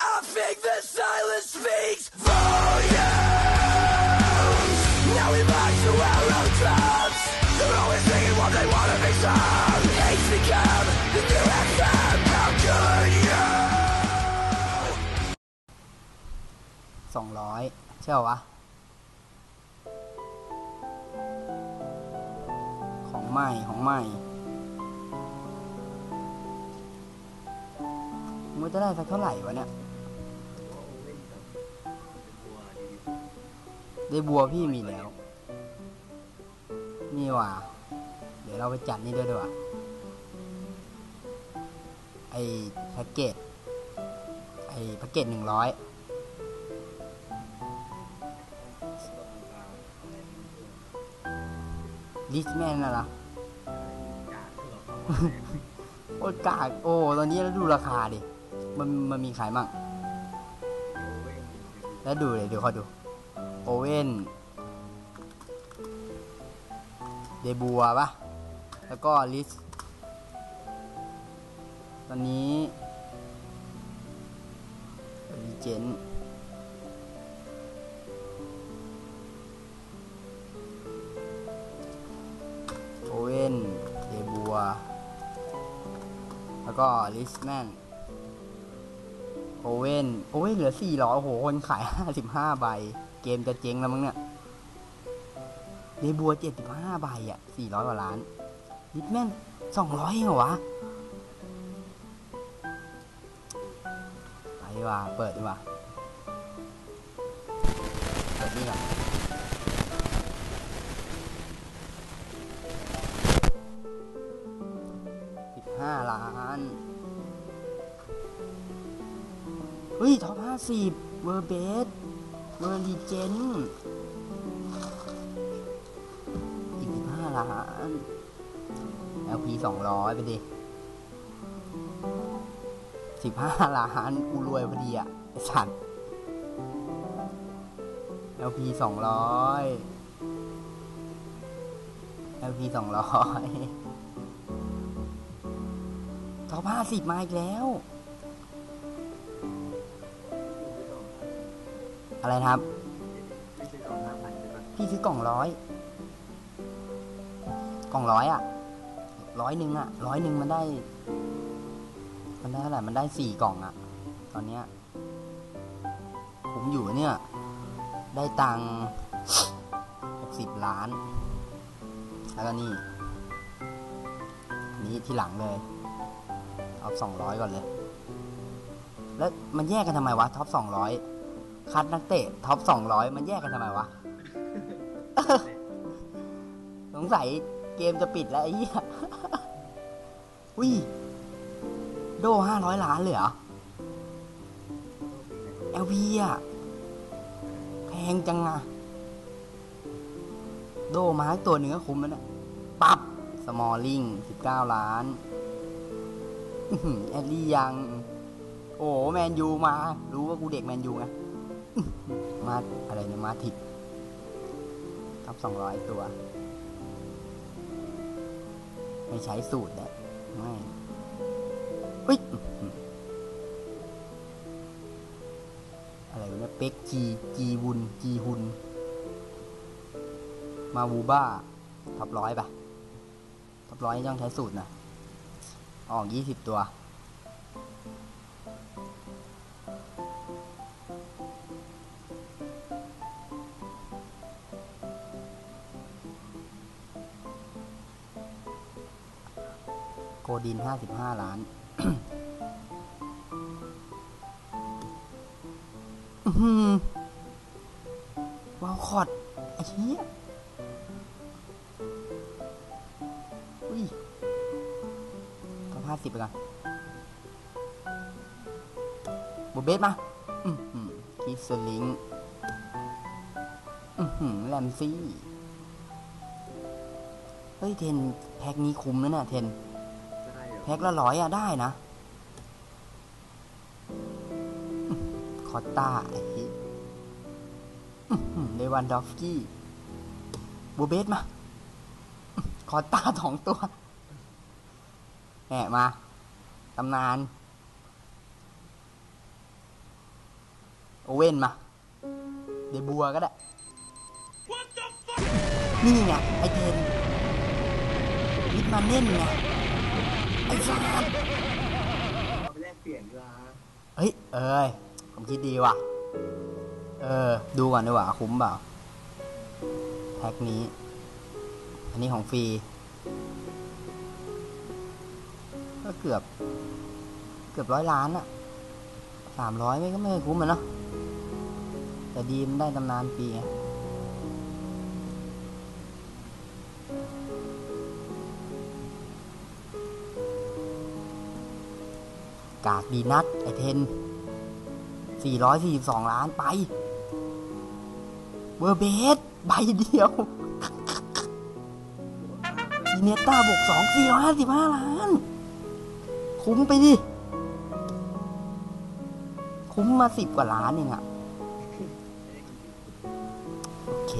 I think the silence speaks volumes. Now we back to our own traps. They're always thinking what they want to be some. Hate's become the new anthem. How could you? สองร้อยใช่เหรอวะ ของใหม่ ของใหม่มันจะได้สักเท่าไหร่วะเนี่ย ได้บัวพี่มีแล้ว นี่ว่ะเดี๋ยวเราไปจัดนี่ด้วยดีกว่าไอ้แพ็กเกจไอ้แพ็กเกจหนึ่งร้อยลิสแมนน่ะเหรอโอ้ยกากโอ้ตอนนี้แล้วดูราคาดิ มันมันมีขายมั่งแล้วดูเลยเดี๋ยวเขาดู โอเว่นเดบัวปะแล้วก็ลิสตอนนี้รีเจนโอเว่นเดบัว แล้วก็ลิสแมน โอเว่นโอเว่นเหลือสี่ร้อยโอ้โหคนขายห้าสิบห้าใบ เกมจะเจ๊งแล้วมั้งเนี่ยเดบัวเจ็ดสิบห้าใบอะสี่ร้อยกว่าล้านลิสแมนสองร้อยเหรอวะ ไปว่า เปิดดีกว่าเปิดนี่ก่อนสิบห้าล้าน เฮ้ยท็อปห้าสิบเวอร์เบสเวอร์ลีเจนอีกสิบห้าล้าน LP สองร้อยไปดิสิบห้าล้านกูรวยพอดีอะสัตว์ LP สองร้อย LP สองร้อยท็อปห้าสิบมาอีกแล้ว อะไรนะครับ พี่ซื้อกล่องร้อย กล่องร้อยอะร้อยหนึ่งอะร้อยหนึ่งมันได้ มันได้เท่าไหร่ มันได้สี่กล่องอะตอนเนี้ย ผมอยู่เนี่ย ได้ตังหกสิบล้าน แล้วก็นี่อันนี้ทีหลังเลยท็อปสองร้อยก่อนเลย แล้วมันแยกกันทำไมวะ ท็อปสองร้อย คัดนักเตะท็อปสองร้อยมันแยกกันทำไมวะ สงสัยเกมจะปิดแล้วไอ้เหี้ยวิโดห้าร้อยล้านเลยเหรอ LP อะแพงจังอะโดมาให้ตัวหนึ่งก็คุ้มแล้วเนี่ยปับสมอลลิงสิบเก้าล้านอื้อหือแอดลี่ยัง โอ้แมนยูมา รู้ว่ากูเด็กแมนยูไงอื้อหือ มาอะไรเนี่ยมาทิกทับสองร้อยตัว ไม่ใช้สูตรแหละไม่เฮ้ยอะไรวะเนี่ยเป็กจีจีวุนจีฮุน มาวูบ้าท็อปร้อยปะท็อปร้อยต้องใช้สูตรนะออกยี่สิบตัว โกดินห้าสิบห้าล้านอื้อหือวาวคอดไอ้เหี้ยอุ้ยก็ห้าสิบไปกันโบเบสมาอือหือคีสลิงแลมซี่ เฮ้ย เทน แพ็กนี้คุ้มนะเนี่ยเทน แพ็กละร้อยอะได้นะ คอตตาไอ้ที่เลวันดอฟกี้บูเบสมา คอตตาสองตัวแหมมาตำนาน โอเว่นมา เดบัวก็ได้ นี่ไงไอเทนวิทมาเน่นไง ไอ้สัสเอาไปแลกเปลี่ยนดีกว่าเฮ้ย เอ้ย ผมคิดดีว่ะ เออ ดูก่อนดีกว่า คุ้มเปล่า แพ็คนี้ อันนี้ของฟรี ก็เกือบ เกือบร้อยล้านอะสามร้อยไม่ก็ไม่คุ้มอะเนาะแต่ดีมันได้ตำนานฟรีไง กากดีนัก ไอเทน 442 ล้านไปเวอร์เบส ใบเดียวอีเนต้าบวก2 455ล้าน คุ้มไปดิ คุ้มมาสิบกว่าล้านเองอะโอเค